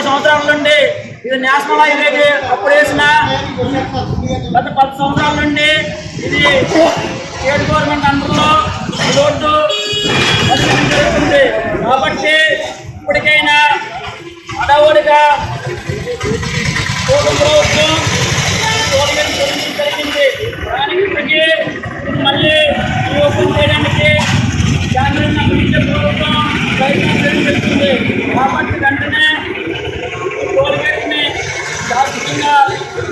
సంవత్సరాల నుండి ఇది నేషనల్ హైవేకి అప్పుడు వేసిన గత పది సంవత్సరాల నుండి ఇది స్టేట్ గవర్నమెంట్ అండర్లో రోడ్డు జరుగుతుంది. కాబట్టి ఇప్పటికైనా అడవుడిగా జరుగుతుంది కాబట్టి వెంటనే గవర్నమెంట్ని శాశ్వతంగా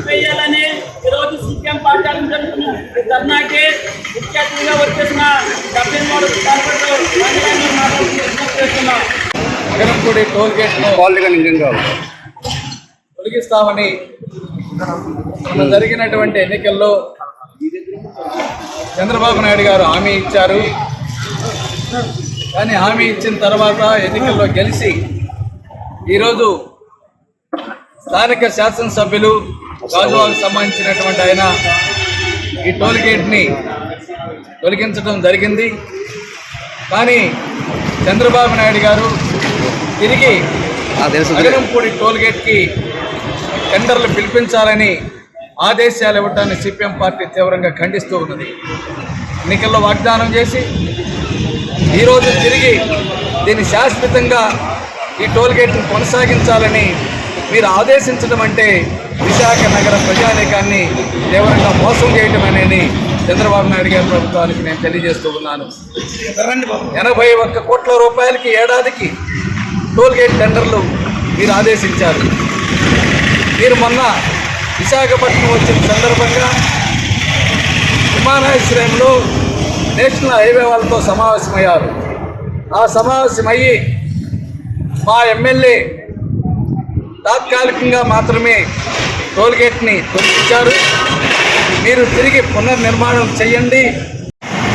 వేయాలని ఈరోజు సీఎం పార్టీ జరుగుతున్న ధర్నాకి ముఖ్య అతిథిగా వచ్చేసిన డెబ్బై మూడు అగరంపూడి టోల్ గేట్ను క్వాలిటీగా నిజంగా తొలగిస్తామని జరిగినటువంటి ఎన్నికల్లో చంద్రబాబు నాయుడు గారు హామీ ఇచ్చారు. కానీ హామీ ఇచ్చిన తర్వాత ఎన్నికల్లో గెలిచి ఈరోజు స్థానిక శాసనసభ్యులు గాజువాకు సంబంధించినటువంటి ఆయన ఈ టోల్ గేట్ని తొలగించడం జరిగింది. కానీ చంద్రబాబు నాయుడు గారు తిరిగి అగరంపూడి టోల్ గేట్కి టెండర్లు పిలిపించాలని ఆదేశాలు ఇవ్వటాన్ని సిపిఎం పార్టీ తీవ్రంగా ఖండిస్తూ ఉన్నది. ఎన్నికల్లో వాగ్దానం చేసి ఈరోజు తిరిగి దీన్ని శాశ్వతంగా ఈ టోల్ గేట్ను కొనసాగించాలని మీరు ఆదేశించడం అంటే విశాఖ నగర ప్రజానీకాన్ని తీవ్రంగా మోసం చేయటం అనేది చంద్రబాబు నాయుడు గారి ప్రభుత్వానికి నేను తెలియజేస్తూ ఉన్నాను. ఎనభై ఒక్క కోట్ల రూపాయలకి ఏడాదికి టోల్ గేట్ టెండర్లు మీరు ఆదేశించారు. మీరు మొన్న విశాఖపట్నం వచ్చిన సందర్భంగా విమానాశ్రయంలో నేషనల్ హైవే వాళ్ళతో సమావేశమయ్యారు. ఆ సమావేశమయ్యి మా ఎమ్మెల్యే తాత్కాలికంగా మాత్రమే టోల్గేట్ని తొలగించారు. మీరు తిరిగి పునర్నిర్మాణం చేయండి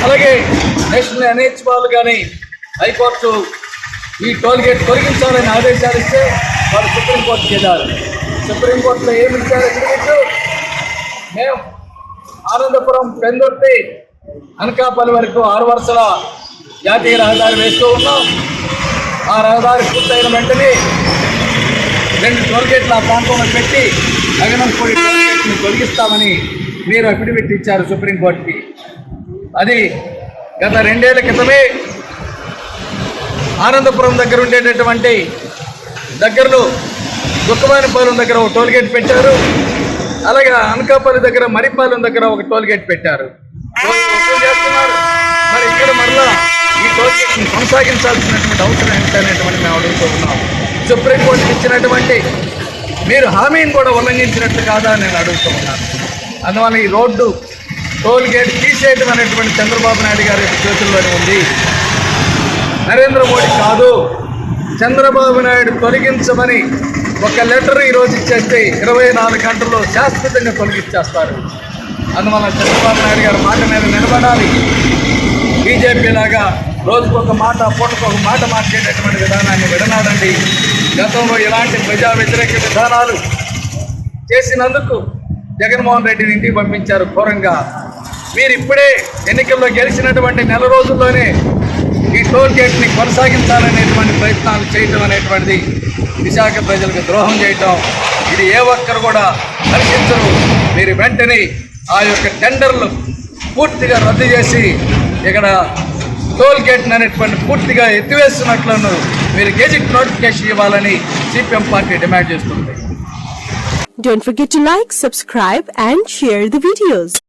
అలాగే నేషనల్ ఎన్హెచ్ వాళ్ళు కానీ హైకోర్టు ఈ టోల్గేట్ తొలగించాలని ఆదేశాలు ఇస్తే వాళ్ళు సుప్రీంకోర్టుకి వెళ్ళారు సుప్రీంకోర్టులో ఏమి ఇచ్చారు మేము ఆనందపురం పెందొట్టి అనకాపల్లి వరకు ఆరు వరుసల జాతీయ రహదారి వేస్తూ ఉన్నాం. ఆ రహదారి పూర్తయిన వెంటనే రెండు టోల్గేట్లు ఆ ప్రాంతంలో పెట్టి అగనంపూడి టోల్ తొలగిస్తామని మీరు అఫిడవిట్ ఇచ్చారు సుప్రీంకోర్టుకి. అది గత రెండేళ్ళ క్రితమే ఆనందపురం దగ్గర ఉండేటటువంటి దగ్గరలో దుఃఖవానిపాలెం దగ్గర ఒక టోల్గేట్ పెట్టారు. అలాగే అనకాపల్లి దగ్గర మరిపాలెం దగ్గర ఒక టోల్గేట్ పెట్టారు టోల్ వసూలు చేస్తున్నారు మరి ఇక్కడ మరలా ఈ టోల్ కొనసాగించాల్సినటువంటి అవసరం ఏంటనేటువంటి మేము అడుగుతూ ఉన్నాం సుప్రీంకోర్టు ఇచ్చినటువంటి మీరు హామీని కూడా ఉల్లంఘించినట్టు కాదా నేను అడుగుతూ ఉన్నాను. అందువల్ల ఈ రోడ్డు టోల్ గేట్ తీసేయటం అనేటువంటి చంద్రబాబు నాయుడు గారి చేతుల్లోనే ఉంది. నరేంద్ర మోడీ కాదు. చంద్రబాబు నాయుడు తొలగించమని ఒక లెటర్ ఈరోజు ఇచ్చేస్తే ఇరవై నాలుగు గంటల్లో శాశ్వతంగా తొలగించేస్తారు. అందువల్ల చంద్రబాబు నాయుడు గారి మాట మీద నిలబడాలి. బీజేపీ లాగా రోజుకు ఒక మాట పూటకు ఒక మాట మార్చేటటువంటి విధానాన్ని విడనాడండి. గతంలో ఇలాంటి ప్రజా వ్యతిరేక విధానాలు చేసినందుకు జగన్మోహన్ రెడ్డిని ఇంటికి పంపించారు ఘోరంగా. మీరు ఇప్పుడే ఎన్నికల్లో గెలిచినటువంటి నెల రోజుల్లోనే ఈ టోల్ గేట్ని కొనసాగించాలనేటువంటి ప్రయత్నాలు చేయటం అనేటువంటిది విశాఖ ప్రజలకు ద్రోహం చేయటం. ఇది ఏ ఒక్కరు కూడా దర్శించరు మీరు వెంటనే ఆ యొక్క టెండర్లు పూర్తిగా రద్దు చేసి ఇక్కడ టోల్ గేట్ అనేటువంటి పూర్తిగా ఎత్తివేస్తున్నట్లను మీరు గెజిట్ నోటిఫికేషన్ ఇవ్వాలని సిపిఎం పార్టీ డిమాండ్ చేస్తుంది Don't forget to like, subscribe and share the videos.